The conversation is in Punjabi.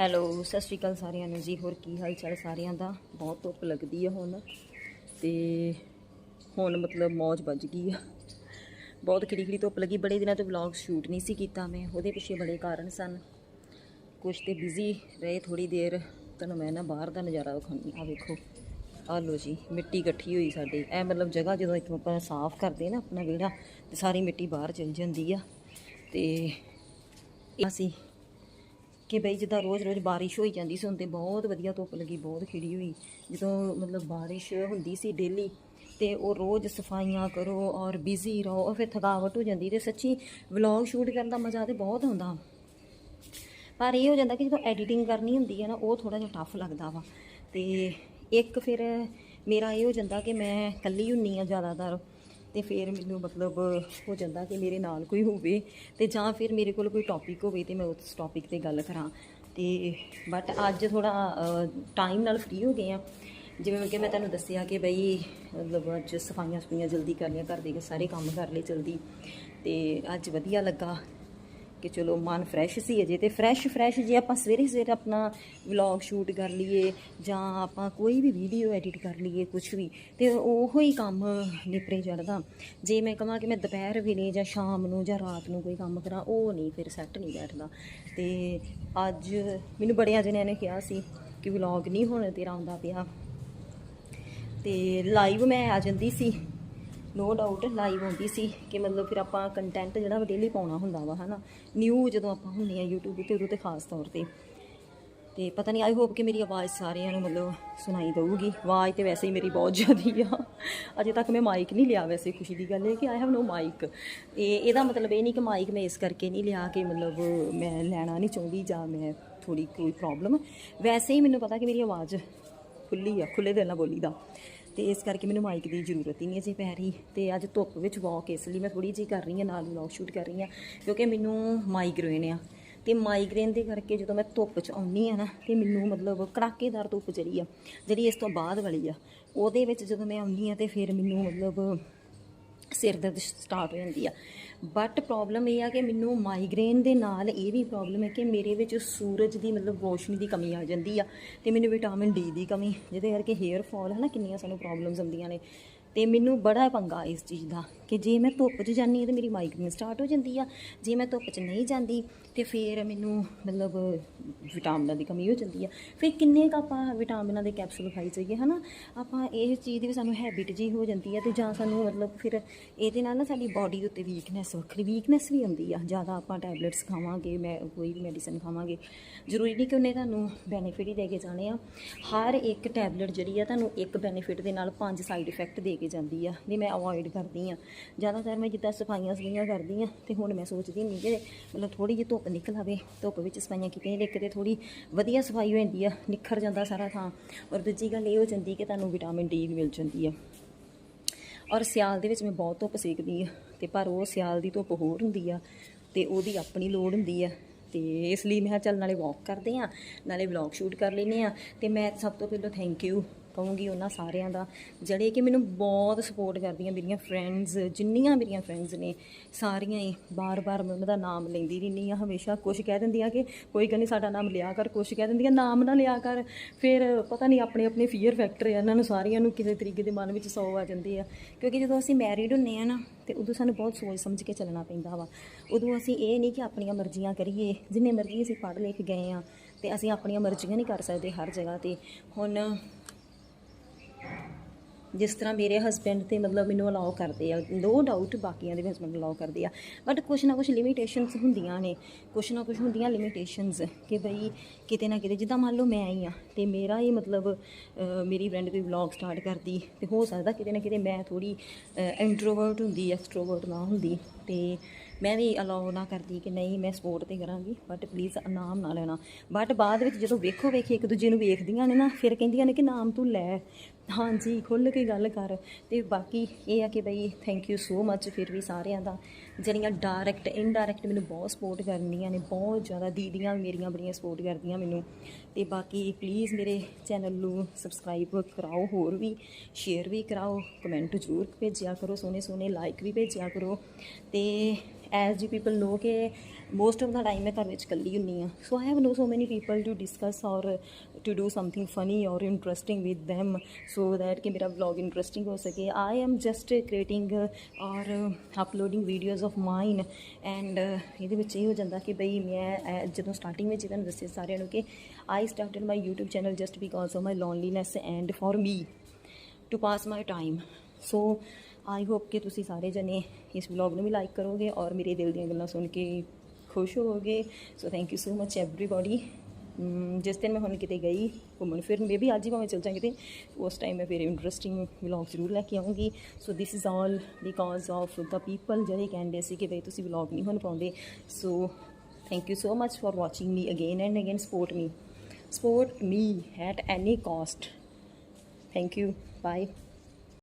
ਹੈਲੋ, ਸਤਿ ਸ਼੍ਰੀ ਅਕਾਲ ਸਾਰਿਆਂ ਨੂੰ ਜੀ। ਹੋਰ ਕੀ ਹਾਲ ਚਾਲ ਸਾਰਿਆਂ ਦਾ? ਬਹੁਤ ਧੁੱਪ ਲੱਗਦੀ ਆ ਹੁਣ ਤੇ ਹੁਣ ਮਤਲਬ ਮੌਜ ਵੱਜ ਗਈ ਆ। ਬਹੁਤ ਖਿੜੀ ਖਿੜੀ ਧੁੱਪ ਲੱਗੀ। ਬੜੇ ਦਿਨਾਂ ਤੋਂ ਵਲੌਗ ਸ਼ੂਟ ਨਹੀਂ ਸੀ ਕੀਤਾ ਮੈਂ। ਉਹਦੇ ਪਿੱਛੇ ਬੜੇ ਕਾਰਨ ਸਨ। ਕੁਛ ਤੇ ਬਿਜ਼ੀ ਰਹੇ ਥੋੜੀ ਦੇਰ। ਤੁਹਾਨੂੰ ਮੈਂ ਨਾ ਬਾਹਰ ਦਾ ਨਜ਼ਾਰਾ ਵਿਖਾਉਂਦੀ ਆ ਵੇਖੋ। ਆ ਲੋ ਜੀ, ਮਿੱਟੀ ਇਕੱਠੀ ਹੋਈ ਸਾਡੇ। ਇਹ ਮਤਲਬ ਜਗ੍ਹਾ ਜਦੋਂ ਇੱਥੋਂ ਆਪਾਂ ਸਾਫ਼ ਕਰਦੇ ਨਾ ਆਪਣਾ ਵਿਹੜਾ, ਤੇ ਸਾਰੀ ਮਿੱਟੀ ਬਾਹਰ ਚਲ ਜਾਂਦੀ ਆ। ਤੇ ਅਸੀਂ ਕਿ ਬਈ ਜਿੱਦਾਂ ਰੋਜ਼-ਰੋਜ਼ ਬਾਰਿਸ਼ ਹੋਈ ਜਾਂਦੀ ਸੀ, ਹੁਣ ਤੇ ਬਹੁਤ ਵਧੀਆ ਧੁੱਪ ਲੱਗੀ, ਬਹੁਤ ਖਿੜੀ ਹੋਈ। ਜਦੋਂ ਮਤਲਬ ਬਾਰਿਸ਼ ਹੁੰਦੀ ਸੀ ਡੇਲੀ ਤੇ ਉਹ ਰੋਜ਼ ਸਫਾਈਆਂ ਕਰੋ ਔਰ ਬਿਜ਼ੀ ਰਹੋ ਔਰ ਫਿਰ ਥਕਾਵਟ ਹੋ ਜਾਂਦੀ ਤੇ ਸੱਚੀ ਵਲੌਗ ਸ਼ੂਟ ਕਰਨ ਦਾ ਮਜ਼ਾ ਤੇ ਬਹੁਤ ਆਉਂਦਾ। ਪਰ ਇਹ ਹੋ ਜਾਂਦਾ ਕਿ ਜਦੋਂ ਐਡੀਟਿੰਗ ਕਰਨੀ ਹੁੰਦੀ ਹੈ ਨਾ, ਉਹ ਥੋੜਾ ਜਿਹਾ ਟਫ ਲੱਗਦਾ ਵਾ। ਤੇ ਇੱਕ ਫਿਰ ਮੇਰਾ ਇਹ ਹੋ ਜਾਂਦਾ ਕਿ ਮੈਂ ਇਕੱਲੀ ਹੁੰਨੀ ਆ ਜ਼ਿਆਦਾਤਰ। ਤੇ ਫਿਰ ਮੈਨੂੰ ਮਤਲਬ ਹੋ ਜਾਂਦਾ ਕਿ ਮੇਰੇ ਨਾਲ ਕੋਈ ਹੋਵੇ ਤੇ ਜਾਂ ਫਿਰ ਮੇਰੇ ਕੋਲ ਕੋਈ ਟੌਪਿਕ ਹੋਵੇ ਤੇ ਮੈਂ ਉਸ ਟੌਪਿਕ ਤੇ ਗੱਲ ਕਰਾਂ। ਤੇ ਬਟ ਅੱਜ ਥੋੜਾ ਟਾਈਮ ਨਾਲ ਫ੍ਰੀ ਹੋ ਗਏ ਆ ਜਿਵੇਂ ਕਿ ਮੈਂ ਤੁਹਾਨੂੰ ਦੱਸਿਆ ਕਿ ਬਈ, ਮਤਲਬ ਅੱਜ ਸਫਾਈਆਂ ਸਫਾਈਆਂ ਜਲਦੀ ਕਰਨੀਆਂ, ਘਰ ਦੇ ਸਾਰੇ ਕੰਮ ਕਰ ਲਏ ਜਲਦੀ। ਤੇ ਅੱਜ ਵਧੀਆ ਲੱਗਾ। ਕਿ ਚਲੋ ਮਨ ਫਰੈਸ਼ ਸੀ ਅਜੇ ਤੇ ਫਰੈਸ਼ ਫਰੈਸ਼ ਜੇ ਆਪਾਂ ਸਵੇਰੇ ਸਵੇਰੇ ਆਪਣਾ ਵਲੌਗ ਸ਼ੂਟ ਕਰ ਲਈਏ ਜਾਂ ਆਪਾਂ ਕੋਈ ਵੀ ਵੀਡੀਓ ਐਡਿਟ ਕਰ ਲਈਏ ਕੁਝ ਵੀ, ਤੇ ਉਹੋ ਹੀ ਕੰਮ ਨਿਪਰੇ ਚੜਦਾ ਜੇ ਮੈਂ ਕਹਾਂ ਕਿ ਮੈਂ ਦੁਪਹਿਰ ਵੇਲੇ ਜਾਂ ਸ਼ਾਮ ਨੂੰ ਜਾਂ ਰਾਤ ਨੂੰ ਕੋਈ ਕੰਮ ਕਰਾਂ, ਉਹ ਨਹੀਂ, ਫਿਰ ਸੈੱਟ ਨਹੀਂ ਬੈਠਦਾ। ਤੇ ਅੱਜ ਮੈਨੂੰ ਬੜਿਆਂ ਜਣਿਆਂ ਨੇ ਕਿਹਾ ਸੀ ਕਿ ਵਲੌਗ ਨਹੀਂ ਹੁਣ ਤੇਰਾ ਆਉਂਦਾ ਪਿਆ। ਤੇ ਲਾਈਵ ਮੈਂ ਆ ਜਾਂਦੀ ਸੀ। ਨੋ ਡਾਊਟ ਲਾਈਵ ਆਉਂਦੀ ਸੀ ਕਿ ਮਤਲਬ ਫਿਰ ਆਪਾਂ ਕੰਟੈਂਟ ਜਿਹੜਾ ਡੇਲੀ ਪਾਉਣਾ ਹੁੰਦਾ ਵਾ, ਹਨਾ। ਨਿਊ ਜਦੋਂ ਆਪਾਂ ਹੁੰਨੇ ਆ YouTube ਤੇ, ਉਦੋਂ ਤੇ ਖਾਸ ਤੌਰ ਤੇ। ਤੇ ਪਤਾ ਨਹੀਂ ਆਈ ਹੋਪ ਕਿ ਮੇਰੀ ਆਵਾਜ਼ ਸਾਰਿਆਂ ਨੂੰ ਮਤਲਬ ਸੁਣਾਈ ਦੇਊਗੀ। ਆਵਾਜ਼ ਤੇ ਵੈਸੇ ਹੀ ਮੇਰੀ ਬਹੁਤ ਜ਼ਿਆਦੀ ਆ। ਅਜੇ ਤੱਕ ਮੈਂ ਮਾਈਕ ਨਹੀਂ ਲਿਆ ਵੈਸੇ, ਖੁਸ਼ੀ ਦੀ ਗੱਲ ਇਹ ਕਿ ਆਈ ਹੈਵ ਨੋ ਮਾਈਕ ਇਹ ਇਹਦਾ ਮਤਲਬ ਇਹ ਨਹੀਂ ਕਿ ਮਾਈਕ ਮੈਂ ਇਸ ਕਰਕੇ ਨਹੀਂ ਲਿਆ ਕਿ ਮਤਲਬ ਮੈਂ ਲੈਣਾ ਨਹੀਂ ਚਾਹੁੰਦੀ ਜਾਂ ਮੈਂ ਥੋੜੀ ਕੋਈ ਪ੍ਰੋਬਲਮ ਵੈਸੇ ਹੀ ਮੈਨੂੰ ਪਤਾ ਕਿ ਮੇਰੀ ਆਵਾਜ਼ ਖੁੱਲੀ ਆ ਖੁੱਲੇ ਦਿਲ ਨਾਲ ਬੋਲੀ ਦਾ ਤੇ ਇਸ ਕਰਕੇ ਮੈਨੂੰ ਮਾਈਕ ਦੀ ਜ਼ਰੂਰਤ ਹੀ ਨਹੀਂ ਸੀ ਪੈ ਰਹੀ ਤੇ ਅੱਜ ਧੁੱਪ ਵਿੱਚ ਵਾਕ ਇਸ ਲਈ ਮੈਂ ਥੋੜੀ ਜਿਹੀ ਕਰ ਰਹੀ ਹਾਂ, ਨਾਲ ਵਲੌਗ ਸ਼ੂਟ ਕਰ ਰਹੀ ਹਾਂ, ਕਿਉਂਕਿ ਮੈਨੂੰ ਮਾਈਗ੍ਰੇਨ ਆ। ਤੇ ਮਾਈਗ੍ਰੇਨ ਦੇ ਕਰਕੇ ਜਦੋਂ ਮੈਂ ਧੁੱਪ 'ਚ ਆਉਣੀ ਆ ਨਾ, ਤੇ ਮੈਨੂੰ ਮਤਲਬ ਕੜਾਕੇਦਾਰ ਧੁੱਪ ਜਿਹੜੀ ਆ, ਜਿਹੜੀ ਇਸ ਤੋਂ ਬਾਅਦ ਵਾਲੀ ਆ। ਉਹਦੇ ਵਿੱਚ ਜਦੋਂ ਮੈਂ ਆਉਣੀ ਆ ਤੇ ਫਿਰ ਮੈਨੂੰ ਮਤਲਬ ਸਿਰ ਦਰਦ ਸਟਾਰਟ ਹੋ ਜਾਂਦੀ ਆ। ਬਟ ਪ੍ਰੋਬਲਮ ਇਹ ਆ ਕਿ ਮੈਨੂੰ ਮਾਈਗ੍ਰੇਨ ਦੇ ਨਾਲ ਇਹ ਵੀ ਪ੍ਰੋਬਲਮ ਹੈ ਕਿ ਮੇਰੇ ਵਿੱਚ ਸੂਰਜ ਦੀ ਮਤਲਬ ਰੋਸ਼ਨੀ ਦੀ ਕਮੀ ਆ ਜਾਂਦੀ ਆ ਤੇ ਮੈਨੂੰ ਵਿਟਾਮਿਨ ਡੀ ਦੀ ਕਮੀ, ਜਿਹਦੇ ਕਰਕੇ ਹੇਅਰ ਫਾਲ ਹੈ ਨਾ ਕਿੰਨੀਆਂ ਸਾਨੂੰ ਪ੍ਰੋਬਲਮਸ ਆਉਂਦੀਆਂ ਨੇ। ਤੇ ਮੈਨੂੰ ਬੜਾ ਪੰਗਾ ਇਸ ਚੀਜ਼ ਦਾ ਕਿ ਜੇ ਮੈਂ ਧੁੱਪ 'ਚ ਜਾਂਦੀ ਹਾਂ ਤੇ ਮੇਰੀ ਮਾਈਗ੍ਰੇਨ ਸਟਾਰਟ ਹੋ ਜਾਂਦੀ ਆ। ਜੇ ਮੈਂ ਧੁੱਪ 'ਚ ਨਹੀਂ ਜਾਂਦੀ ਤੇ ਫਿਰ ਮੈਨੂੰ ਮਤਲਬ ਵਿਟਾਮਿਨਾਂ ਦੀ ਕਮੀ ਹੋ ਜਾਂਦੀ ਆ। ਫਿਰ ਕਿੰਨੇ ਕੁ ਆਪਾਂ ਵਿਟਾਮਿਨਾਂ ਦੇ ਕੈਪਸੂਲ ਖਾਈ ਜਾਈਏ, ਹਨਾ? ਆਪਾਂ ਇਹ ਚੀਜ਼ ਦੀ ਵੀ ਸਾਨੂੰ ਹੈਬਿਟ ਜੀ ਹੋ ਜਾਂਦੀ ਆ ਤੇ ਜਾਂ ਸਾਨੂੰ ਮਤਲਬ ਫਿਰ ਇਹਦੇ ਨਾਲ ਨਾ ਸਾਡੀ ਬਾਡੀ ਦੇ ਉੱਤੇ ਵੀਕਨੈਸ ਵੱਖਰੀ ਵੀਕਨੈਸ ਵੀ ਆਉਂਦੀ ਆ। ਜ਼ਿਆਦਾ ਆਪਾਂ ਟੈਬਲੇਟਸ ਖਾਵਾਂਗੇ, ਮੈਂ ਕੋਈ ਵੀ ਮੈਡੀਸਨ ਖਾਵਾਂਗੇ, ਜ਼ਰੂਰੀ ਨਹੀਂ ਕਿ ਉਹਨੇ ਤੁਹਾਨੂੰ ਬੈਨੀਫਿਟ ਹੀ ਦੇ ਕੇ ਜਾਣੇ ਆ। ਹਰ ਇੱਕ ਟੈਬਲੇਟ ਜਿਹੜੀ ਆ ਤੁਹਾਨੂੰ ਇੱਕ ਬੈਨੀਫਿਟ ਦੇ ਨਾਲ ਪੰਜ ਸਾਈਡ ਇਫੈਕਟ ਦੇ ਕੇ ਜਾਂਦੀ ਆ, ਵੀ ਮੈਂ ਅਵੋਇਡ ਕਰਦੀ ਆ। ਜ਼ਿਆਦਾਤਰ ਮੈਂ ਜਿੱਦਾਂ ਸਫਾਈਆਂ ਸਫਾਈਆਂ ਕਰਦੀ ਆ, ਤੇ ਹੁਣ ਮੈਂ ਸੋਚਦੀ ਨਹੀਂ ਕਿ ਮਤਲਬ ਥੋੜੀ ਜਿਹੀ ਧੁੱਪ ਨਿਕਲ ਆਵੇ, ਧੁੱਪ ਵਿੱਚ ਸਫਾਈਆਂ ਕੀਤੀਆਂ ਇੱਕ ਤੇ ਥੋੜੀ ਵਧੀਆ ਸਫ਼ਾਈ ਹੋ ਜਾਂਦੀ ਆ, ਨਿਖਰ ਜਾਂਦਾ ਸਾਰਾ ਥਾਂ। ਔਰ ਦੂਜੀ ਗੱਲ ਇਹ ਹੋ ਜਾਂਦੀ ਕਿ ਤੁਹਾਨੂੰ ਵਿਟਾਮਿਨ ਡੀ ਵੀ ਮਿਲ ਜਾਂਦੀ ਆ। ਔਰ ਸਿਆਲ ਦੇ ਵਿੱਚ ਮੈਂ ਬਹੁਤ ਧੁੱਪ ਸੇਕਦੀ ਆ, ਤੇ ਪਰ ਉਹ ਸਿਆਲ ਦੀ ਧੁੱਪ ਹੋਰ ਹੁੰਦੀ ਆ, ਤੇ ਉਹਦੀ ਆਪਣੀ ਲੋੜ ਹੁੰਦੀ ਆ। ਤੇ ਇਸ ਲਈ ਮੈਂ ਕਿਹਾ ਚੱਲ ਨਾਲੇ ਵਾਕ ਕਰਦੇ ਆ, ਨਾਲੇ ਵਲੌਗ ਸ਼ੂਟ ਕਰ ਲੈਨੇ ਆ, ਤੇ ਮੈਂ ਸਭ ਤੋਂ ਪਹਿਲਾਂ ਥੈਂਕ ਯੂ ਕਹੂੰਗੀ ਉਹਨਾਂ ਸਾਰਿਆਂ ਦਾ, ਜਿਹੜੇ ਕਿ ਮੈਨੂੰ ਬਹੁਤ ਸਪੋਰਟ ਕਰਦੀਆਂ ਮੇਰੀਆਂ ਫਰੈਂਡਸ ਜਿੰਨੀਆਂ ਮੇਰੀਆਂ ਫਰੈਂਡਸ ਨੇ, ਸਾਰੀਆਂ ਹੀ ਬਾਰ-ਬਾਰ ਮੈਂ ਉਹਨਾਂ ਦਾ ਨਾਮ ਲੈਂਦੀ ਰਹਿੰਦੀ ਆ ਹਮੇਸ਼ਾ ਕੁਝ ਕਹਿ ਦਿੰਦੀਆਂ ਕਿ ਕੋਈ ਕਹਿੰਦੀ ਸਾਡਾ ਨਾਮ ਲਿਆ ਕਰ ਕੁਝ ਕਹਿ ਦਿੰਦੀਆਂ, ਨਾਮ ਨਾ ਲਿਆ ਕਰ, ਫਿਰ ਪਤਾ ਨਹੀਂ ਆਪਣੇ ਆਪਣੇ ਫੀਅਰ ਫੈਕਟਰ ਆ, ਇਹਨਾਂ ਨੂੰ ਸਾਰੀਆਂ ਨੂੰ ਕਿਸੇ ਤਰੀਕੇ ਦੇ ਮਨ ਵਿੱਚ ਸੌ ਆ ਜਾਂਦੀ ਆ, ਕਿਉਂਕਿ ਜਦੋਂ ਅਸੀਂ ਮੈਰਿਡ ਹੁੰਨੇ ਆ ਨਾ, ਤੇ ਉਦੋਂ ਸਾਨੂੰ ਬਹੁਤ ਸੋਚ ਸਮਝ ਕੇ ਚੱਲਣਾ ਪੈਂਦਾ ਵਾ, ਉਦੋਂ ਅਸੀਂ ਇਹ ਨਹੀਂ ਕਿ ਆਪਣੀਆਂ ਮਰਜ਼ੀਆਂ ਕਰੀਏ, ਜਿੰਨੇ ਮਰਜ਼ੀ ਅਸੀਂ ਪੜ੍ਹ ਲਿਖ ਗਏ ਆ, ਤੇ ਅਸੀਂ ਆਪਣੀਆਂ ਮਰਜ਼ੀਆਂ ਨਹੀਂ ਕਰ ਸਕਦੇ ਹਰ ਜਗ੍ਹਾ ਤੇ, ਹੁਣ ਜਿਸ ਤਰ੍ਹਾਂ ਮੇਰੇ ਹਸਬੈਂਡ ਤੇ ਮਤਲਬ ਮੈਨੂੰ ਅਲਾਉ ਕਰਦੇ ਆ ਨੋ ਡਾਊਟ ਬਾਕੀਆਂ ਦੇ ਵੀ ਹਸਬੈਂਡ ਅਲਾਉ ਕਰਦੇ ਆ। ਬਟ ਕੁਛ ਨਾ ਕੁਛ ਲਿਮਿਟੇਸ਼ਨਸ ਹੁੰਦੀਆਂ ਨੇ, ਕੁਛ ਨਾ ਕੁਛ ਹੁੰਦੀਆਂ ਲਿਮਿਟੇਸ਼ਨਸ ਕਿ ਬਈ ਕਿਤੇ ਨਾ ਕਿਤੇ ਜਿੱਦਾਂ ਮੰਨ ਲਓ ਮੈਂ ਆਈ ਆ ਤੇ ਮੇਰਾ ਹੀ ਮਤਲਬ ਮੇਰੀ ਫਰੈਂਡ ਕੋਈ ਵਲੌਗ ਸਟਾਰਟ ਕਰਦੀ ਤੇ ਹੋ ਸਕਦਾ ਕਿਤੇ ਨਾ ਕਿਤੇ ਮੈਂ ਥੋੜੀ ਇੰਟਰੋਵਰਟ ਹੁੰਦੀ ਐਕਸਟਰੋਵਰਟ ਨਾ ਹੁੰਦੀ ਤੇ ਮੈਂ ਵੀ ਅਲਾਉ ਨਾ ਕਰਦੀ ਕਿ ਨਹੀਂ ਮੈਂ ਸਪੋਰਟ ਤੇ ਕਰਾਂਗੀ ਬਟ ਪਲੀਜ਼ ਨਾਮ ਨਾ ਲੈਣਾ। ਬਟ ਬਾਅਦ ਵਿੱਚ ਜਦੋਂ ਵੇਖੋ ਵੇਖੀ ਇੱਕ ਦੂਜੇ ਨੂੰ ਵੇਖਦੀਆਂ ਨੇ ਨਾ, ਫਿਰ ਕਹਿੰਦੀਆਂ ਨੇ ਕਿ ਨਾਮ ਤੂੰ ਲੈ। ਹਾਂਜੀ, ਖੁੱਲ੍ਹ ਕੇ ਗੱਲ ਕਰ। ਤੇ ਬਾਕੀ ਇਹ ਆ ਕਿ ਬਈ ਥੈਂਕ ਯੂ ਸੋ ਮੱਚ ਫਿਰ ਵੀ ਸਾਰਿਆਂ ਦਾ। ਜਿਹੜੀਆਂ ਡਾਇਰੈਕਟ ਇਨਡਾਇਰੈਕਟ ਮੈਨੂੰ ਬਹੁਤ ਸਪੋਰਟ ਕਰਦੀਆਂ ਨੇ, ਬਹੁਤ ਜ਼ਿਆਦਾ ਦੀਦੀਆਂ ਮੇਰੀਆਂ ਬੜੀਆਂ ਸਪੋਰਟ ਕਰਦੀਆਂ ਮੈਨੂੰ। ਤੇ ਬਾਕੀ ਪਲੀਜ਼ ਮੇਰੇ ਚੈਨਲ ਨੂੰ ਸਬਸਕ੍ਰਾਈਬ ਕਰਾਓ, ਹੋਰ ਵੀ ਸ਼ੇਅਰ ਵੀ ਕਰਾਓ ਕਮੈਂਟ ਜ਼ਰੂਰ ਭੇਜਿਆ ਕਰੋ, ਸੋਹਣੇ ਸੋਹਣੇ ਲਾਈਕ ਵੀ ਭੇਜਿਆ ਕਰੋ। ਤੇ ਐਜ਼ ਯੂ ਪੀਪਲ ਨੋ ਕਿ ਮੋਸਟ ਆਫ ਦਾ ਟਾਈਮ ਮੈਂ ਘਰ ਵਿੱਚ ਇਕੱਲੀ ਹੁੰਨੀ ਆ so I have no so many people to discuss or to do something funny or interesting with them so that ਕਿ ਮੇਰਾ ਵਲੌਗ ਇੰਟਰਸਟਿੰਗ ਹੋ ਸਕੇ। I am just creating or uploading videos of mine and ਇਹਦੇ ਵਿੱਚ ਇਹ ਹੋ ਜਾਂਦਾ ਕਿ ਬਈ ਮੈਂ ਜਦੋਂ ਸਟਾਰਟਿੰਗ ਵਿੱਚ ਹੀ ਤੁਹਾਨੂੰ ਦੱਸਿਆ ਸਾਰਿਆਂ ਨੂੰ ਕਿ I started my YouTube channel just because of my loneliness and for me to pass my time so I hope ਕਿ ਤੁਸੀਂ ਸਾਰੇ ਜਣੇ ਇਸ ਵਲੌਗ ਨੂੰ ਵੀ ਲਾਈਕ ਕਰੋਗੇ ਔਰ ਮੇਰੇ ਦਿਲ ਦੀਆਂ ਗੱਲਾਂ ਸੁਣ ਕੇ ਖੁਸ਼ ਹੋਵੋਗੇ। So thank you so much everybody ਜਿਸ ਦਿਨ ਮੈਂ ਹੁਣ ਕਿਤੇ ਗਈ ਘੁੰਮਣ ਫਿਰਨ ਮੇ ਵੀ ਅੱਜ ਹੀ ਭਾਵੇਂ ਚਲ ਜਾਂ ਕਿਤੇ ਉਸ ਟਾਈਮ ਮੈਂ ਫਿਰ ਇੰਟਰਸਟਿੰਗ ਵਲੌਗ ਜ਼ਰੂਰ ਲੈ ਕੇ ਆਉਂਗੀ so this is all because of the people ਜਿਹੜੇ ਕਹਿੰਦੇ ਸੀ ਕਿ ਬਈ ਤੁਸੀਂ ਵਲੌਗ ਨਹੀਂ ਹੁਣ ਪਾਉਂਦੇ। So thank you so much for watching me again and again support me support me at any cost. Thank you bye